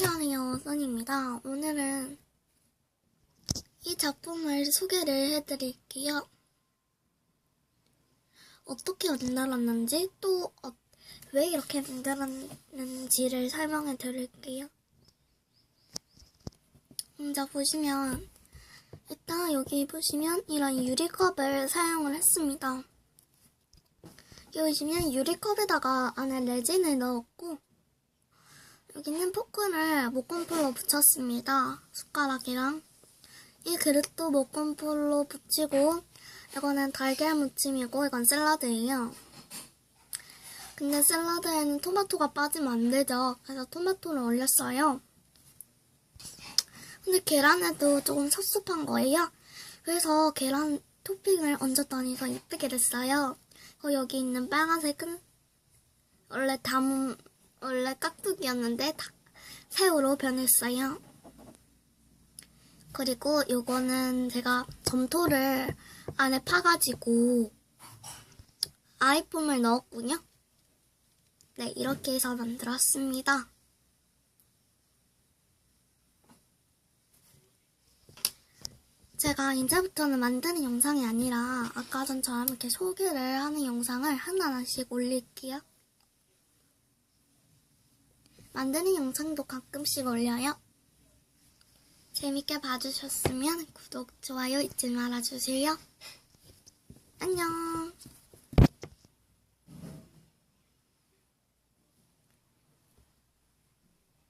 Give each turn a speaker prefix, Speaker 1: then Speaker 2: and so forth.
Speaker 1: 안녕하세요, 써니입니다. 오늘은 이 작품을 소개를 해드릴게요. 어떻게 만들었는지 또 왜 이렇게 만들었는지를 설명해 드릴게요. 먼저 보시면 일단 여기 보시면 이런 유리컵을 사용을 했습니다. 여기 보시면 유리컵에다가 안에 레진을 넣었고 여기는 포크를 목공풀로 붙였습니다. 숟가락이랑 이 그릇도 목공풀로 붙이고 이거는 달걀 무침이고 이건 샐러드예요. 근데 샐러드에는 토마토가 빠지면 안 되죠. 그래서 토마토를 올렸어요. 근데 계란에도 조금 섭섭한 거예요. 그래서 계란 토핑을 얹었더니 더 예쁘게 됐어요. 그 여기 있는 빨간색은 원래 담 원래 깍두기였는데 다 새우로 변했어요. 그리고 요거는 제가 점토를 안에 파가지고 아이폼을 넣었군요. 네, 이렇게 해서 만들었습니다. 제가 이제부터는 만드는 영상이 아니라 아까 전처럼 이렇게 소개를 하는 영상을 하나하나씩 올릴게요. 만드는 영상도 가끔씩 올려요. 재밌게 봐주셨으면 구독, 좋아요 잊지 말아주세요. 안녕.